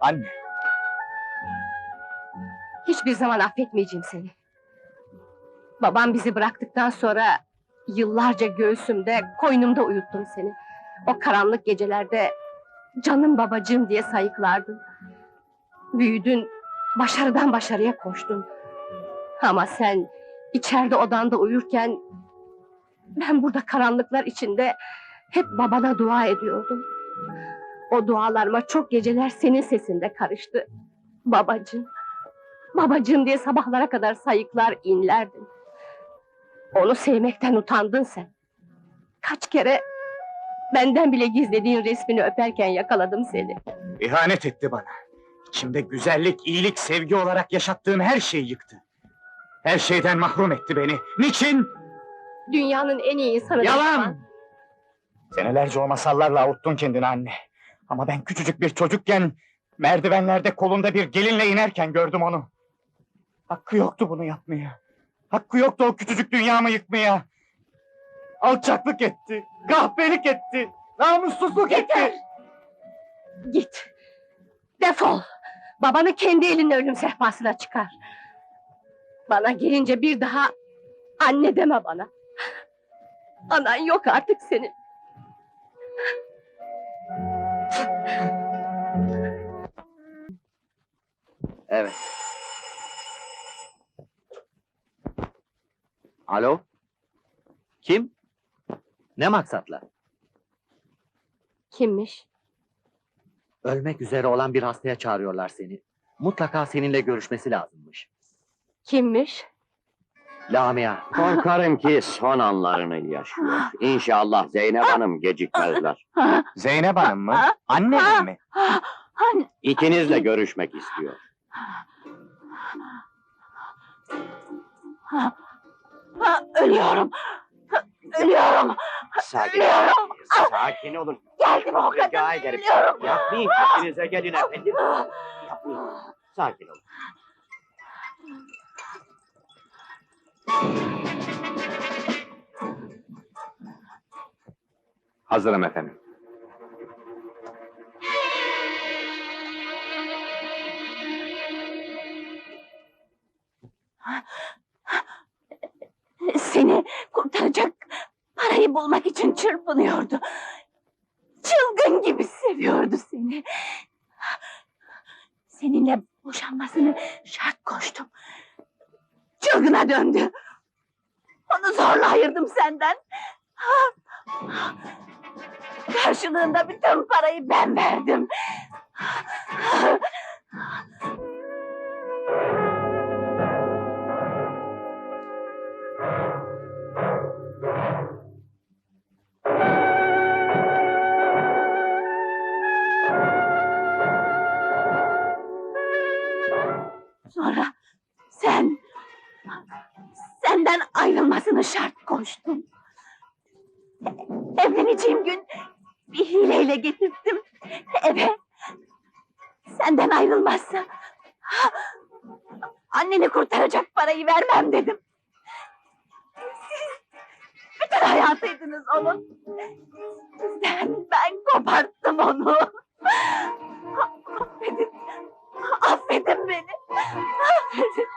Anne, Hiçbir zaman affetmeyeceğim seni. Babam bizi bıraktıktan sonra yıllarca göğsümde, koynumda uyuttum seni. O karanlık gecelerde canım babacığım diye sayıklardın. Büyüdün, başarıdan başarıya koştun. Ama sen içeride odanda uyurken ben burada karanlıklar içinde hep babana dua ediyordum. O dualarıma çok geceler senin sesinde karıştı. Babacığım. Babacığım diye sabahlara kadar sayıklar inlerdin. Onu sevmekten utandın sen. Kaç kere benden bile gizlediğin resmini öperken yakaladım seni. ihanet etti bana. İçimde güzellik, iyilik, sevgi olarak yaşattığım her şeyi yıktı. Her şeyden mahrum etti beni. Niçin? Dünyanın en iyi insanı. Yalan! Senelerce o masallarla avuttun kendini anne. Ama ben küçücük bir çocukken... ...merdivenlerde kolunda bir gelinle inerken gördüm onu. Hakkı yoktu bunu yapmaya. Hakkı yoktu o küçücük dünyamı yıkmaya. Alçaklık etti, kahpelik etti, namussuzluk Yeter! etti. Git. Defol. Babanı kendi elinle ölüm sehpasına çıkar. Bana gelince bir daha anne deme bana. Anan yok artık senin. Evet. Alo? Kim? Ne maksatla? Kimmiş? Ölmek üzere olan bir hastaya çağırıyorlar seni. Mutlaka seninle görüşmesi lazımmış. Kimmiş? Lamia. Korkarım ki son anlarını yaşıyor. İnşallah Zeynep Hanım gecikmezler. Zeynep Hanım mı? Annem mi? İkinizle görüşmek istiyor. Ölüyorum. Ölüyorum. Sakin Ölüyorum. Sakin olun. Geldim o Rica kadar. ederim. Ölüyorum. Yapmayın kendinize gelin efendim. Yapmayın. Sakin olun. Hazırım efendim. Seni kurtaracak parayı bulmak için çırpınıyordu. Çılgın gibi seviyordu seni. Seninle boşanmasını şart koştum. Çılgına döndü. Onu zorla ayırdım senden. Karşılığında bütün parayı ben verdim. Evleneceğim gün bir hileyle getirdim eve. Senden ayrılmazsa anneni kurtaracak parayı vermem dedim. Siz bütün hayatıydınız onun. Sizden ben koparttım onu. Affedin. Affedin beni. Affedin.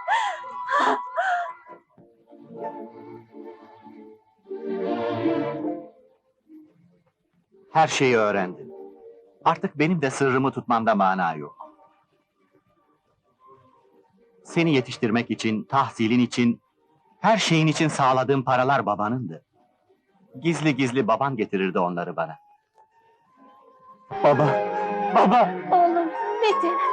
Her şeyi öğrendin. Artık benim de sırrımı tutmanda mana yok. Seni yetiştirmek için, tahsilin için, her şeyin için sağladığım paralar babanındı. Gizli gizli baban getirirdi onları bana. Baba, baba! Oğlum Metin.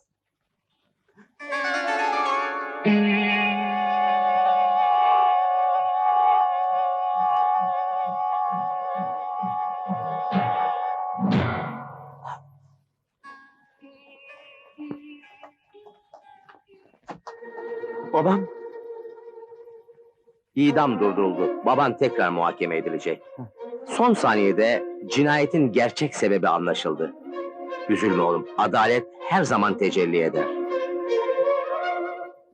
Babam. İdam durduruldu. Baban tekrar muhakeme edilecek. Son saniyede cinayetin gerçek sebebi anlaşıldı. Üzülme oğlum. Adalet her zaman tecelli eder.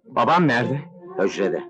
Babam nerede? Hücrede.